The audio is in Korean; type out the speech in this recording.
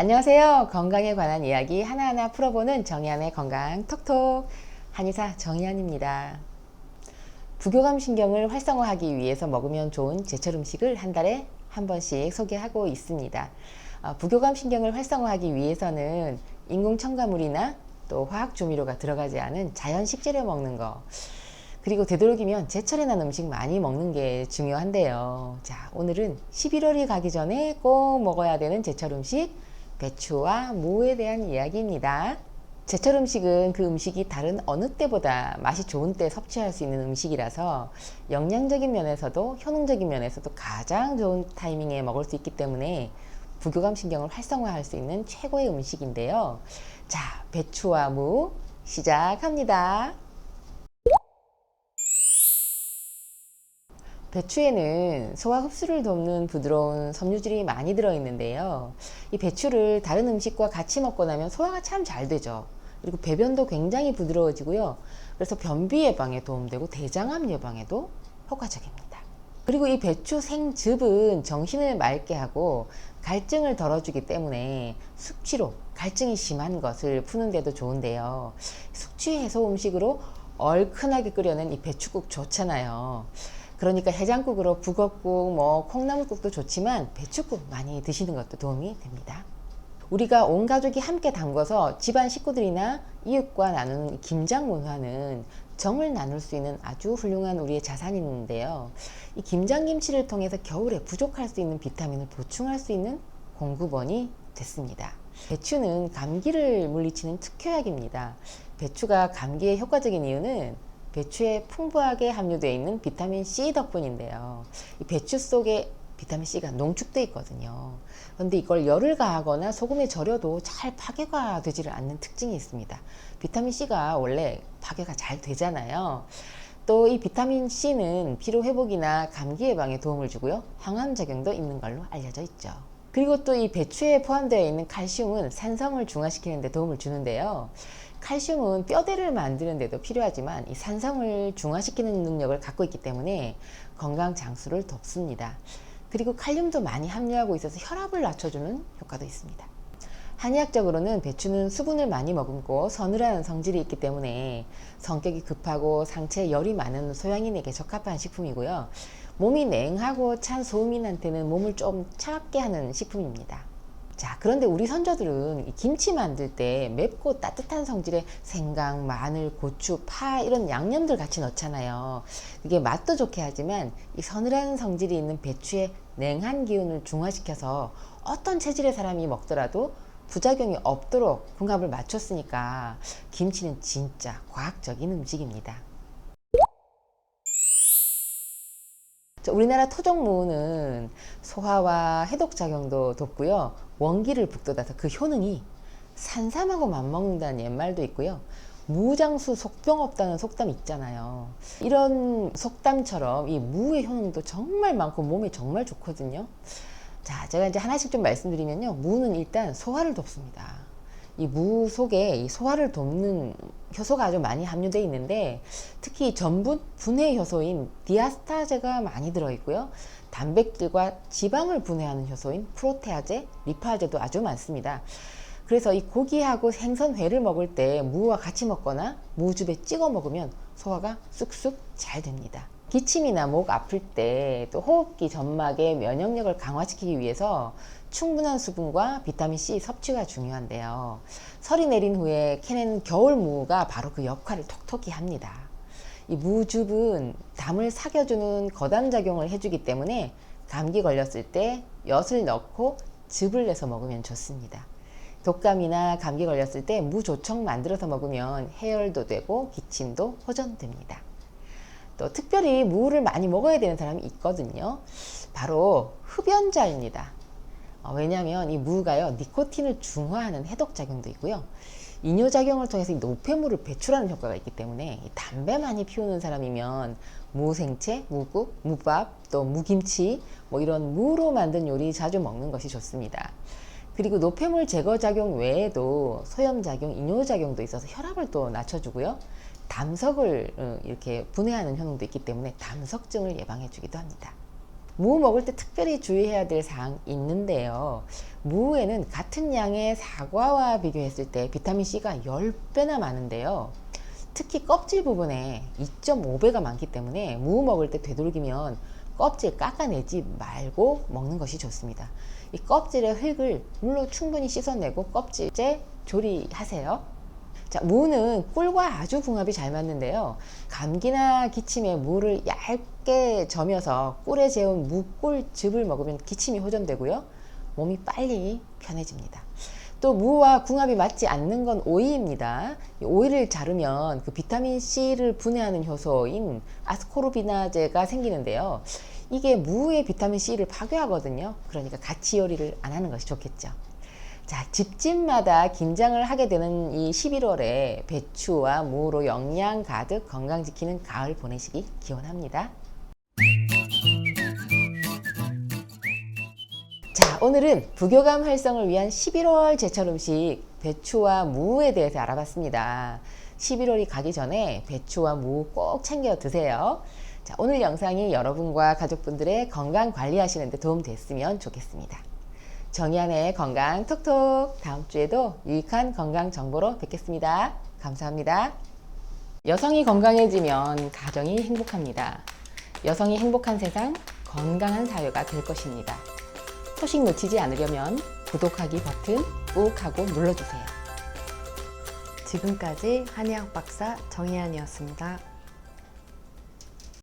안녕하세요. 건강에 관한 이야기 하나하나 풀어보는 정의안의 건강 톡톡 한의사 정의안입니다. 부교감 신경을 활성화하기 위해서 먹으면 좋은 제철 음식을 한 달에 한 번씩 소개하고 있습니다. 어, 부교감 신경을 활성화하기 위해서는 인공 첨가물이나 또 화학 조미료가 들어가지 않은 자연 식재료 먹는 거 그리고 되도록이면 제철에 난 음식 많이 먹는 게 중요한데요. 자, 오늘은 11월이 가기 전에 꼭 먹어야 되는 제철 음식 배추와 무에 대한 이야기입니다. 제철 음식은 그 음식이 다른 어느 때보다 맛이 좋은 때 섭취할 수 있는 음식이라서 영양적인 면에서도 효능적인 면에서도 가장 좋은 타이밍에 먹을 수 있기 때문에 부교감 신경을 활성화할 수 있는 최고의 음식인데요. 자, 배추와 무 시작합니다. 배추에는 소화 흡수를 돕는 부드러운 섬유질이 많이 들어있는데요. 이 배추를 다른 음식과 같이 먹고 나면 소화가 참 잘 되죠. 그리고 배변도 굉장히 부드러워지고요. 그래서 변비 예방에 도움되고 대장암 예방에도 효과적입니다. 그리고 이 배추 생즙은 정신을 맑게 하고 갈증을 덜어주기 때문에 숙취로 갈증이 심한 것을 푸는데도 좋은데요. 숙취 해소 음식으로 얼큰하게 끓여낸 이 배추국 좋잖아요. 그러니까 해장국으로 북엇국, 뭐 콩나물국도 좋지만 배추국 많이 드시는 것도 도움이 됩니다. 우리가 온 가족이 함께 담궈서 집안 식구들이나 이웃과 나누는 이 김장 문화는 정을 나눌 수 있는 아주 훌륭한 우리의 자산인데요. 이 김장김치를 통해서 겨울에 부족할 수 있는 비타민을 보충할 수 있는 공급원이 됐습니다. 배추는 감기를 물리치는 특효약입니다. 배추가 감기에 효과적인 이유는 배추에 풍부하게 함유되어 있는 비타민 C 덕분인데요. 이 배추 속에 비타민 C가 농축되어 있거든요. 그런데 이걸 열을 가하거나 소금에 절여도 잘 파괴가 되지를 않는 특징이 있습니다. 비타민 C가 원래 파괴가 잘 되잖아요. 또 이 비타민 C는 피로 회복이나 감기 예방에 도움을 주고요. 항암 작용도 있는 걸로 알려져 있죠. 그리고 또 이 배추에 포함되어 있는 칼슘은 산성을 중화시키는 데 도움을 주는데요. 칼슘은 뼈대를 만드는 데도 필요하지만 이 산성을 중화시키는 능력을 갖고 있기 때문에 건강 장수를 돕습니다. 그리고 칼륨도 많이 함유하고 있어서 혈압을 낮춰주는 효과도 있습니다. 한의학적으로는 배추는 수분을 많이 머금고 서늘한 성질이 있기 때문에 성격이 급하고 상체에 열이 많은 소양인에게 적합한 식품이고요. 몸이 냉하고 찬 소음인한테는 몸을 좀 차갑게 하는 식품입니다. 자, 그런데 우리 선조들은 이 김치 만들 때 맵고 따뜻한 성질의 생강, 마늘, 고추, 파 이런 양념들 같이 넣잖아요. 그게 맛도 좋게 하지만 이 서늘한 성질이 있는 배추의 냉한 기운을 중화시켜서 어떤 체질의 사람이 먹더라도 부작용이 없도록 궁합을 맞췄으니까 김치는 진짜 과학적인 음식입니다. 우리나라 토종무는 소화와 해독 작용도 돕고요. 원기를 북돋아서 그 효능이 산삼하고 맞먹는다는 옛말도 있고요. 무장수 속병 없다는 속담 있잖아요. 이런 속담처럼 이 무의 효능도 정말 많고 몸에 정말 좋거든요. 자, 제가 이제 하나씩 좀 말씀드리면요. 무는 일단 소화를 돕습니다. 이 무 속에 이 소화를 돕는 효소가 아주 많이 함유되어 있는데 특히 전분 분해 효소인 디아스타제가 많이 들어 있고요. 단백질과 지방을 분해하는 효소인 프로테아제, 리파제도 아주 많습니다. 그래서 이 고기하고 생선회를 먹을 때 무와 같이 먹거나 무즙에 찍어 먹으면 소화가 쑥쑥 잘 됩니다. 기침이나 목 아플 때 또 호흡기 점막의 면역력을 강화시키기 위해서 충분한 수분과 비타민 C 섭취가 중요한데요. 설이 내린 후에 캐낸 겨울 무가 바로 그 역할을 톡톡히 합니다. 이 무즙은 담을 사겨주는 거담 작용을 해주기 때문에 감기 걸렸을 때 엿을 넣고 즙을 내서 먹으면 좋습니다. 독감이나 감기 걸렸을 때 무조청 만들어서 먹으면 해열도 되고 기침도 호전됩니다. 또 특별히 무를 많이 먹어야 되는 사람이 있거든요. 바로 흡연자입니다. 어, 왜냐하면 이 무가요 니코틴을 중화하는 해독 작용도 있고요. 이뇨 작용을 통해서 이 노폐물을 배출하는 효과가 있기 때문에 이 담배 많이 피우는 사람이면 무생채, 무국, 무밥, 또 무김치 뭐 이런 무로 만든 요리 자주 먹는 것이 좋습니다. 그리고 노폐물 제거 작용 외에도 소염 작용, 이뇨 작용도 있어서 혈압을 또 낮춰주고요. 담석을 어, 이렇게 분해하는 효능도 있기 때문에 담석증을 예방해 주기도 합니다. 무 먹을 때 특별히 주의해야 될 사항 있는데요. 무에는 같은 양의 사과와 비교했을 때 비타민C가 10배나 많은데요. 특히 껍질 부분에 2.5배가 많기 때문에 무 먹을 때 되도록이면 껍질 깎아내지 말고 먹는 것이 좋습니다. 이 껍질의 흙을 물로 충분히 씻어내고 껍질째 조리하세요. 자, 무는 꿀과 아주 궁합이 잘 맞는데요. 감기나 기침에 무를 얇게 저며서 꿀에 재운 무꿀즙을 먹으면 기침이 호전되고요. 몸이 빨리 편해집니다. 또 무와 궁합이 맞지 않는 건 오이입니다. 이 오이를 자르면 그 비타민 C를 분해하는 효소인 아스코르비나제가 생기는데요. 이게 무의 비타민 C를 파괴하거든요. 그러니까 같이 요리를 안 하는 것이 좋겠죠. 자, 집집마다 김장을 하게 되는 이 11월에 배추와 무로 영양 가득 건강 지키는 가을 보내시기 기원합니다. 자, 오늘은 부교감 활성을 위한 11월 제철 음식 배추와 무에 대해서 알아봤습니다. 11월이 가기 전에 배추와 무 꼭 챙겨 드세요. 자, 오늘 영상이 여러분과 가족분들의 건강 관리하시는 데 도움 됐으면 좋겠습니다. 정의안의 건강 톡톡 다음 주에도 유익한 건강 정보로 뵙겠습니다. 감사합니다. 여성이 건강해지면 가정이 행복합니다. 여성이 행복한 세상, 건강한 사회가 될 것입니다. 소식 놓치지 않으려면 구독하기 버튼 꾹 하고 눌러주세요. 지금까지 한의학 박사 정희안이었습니다.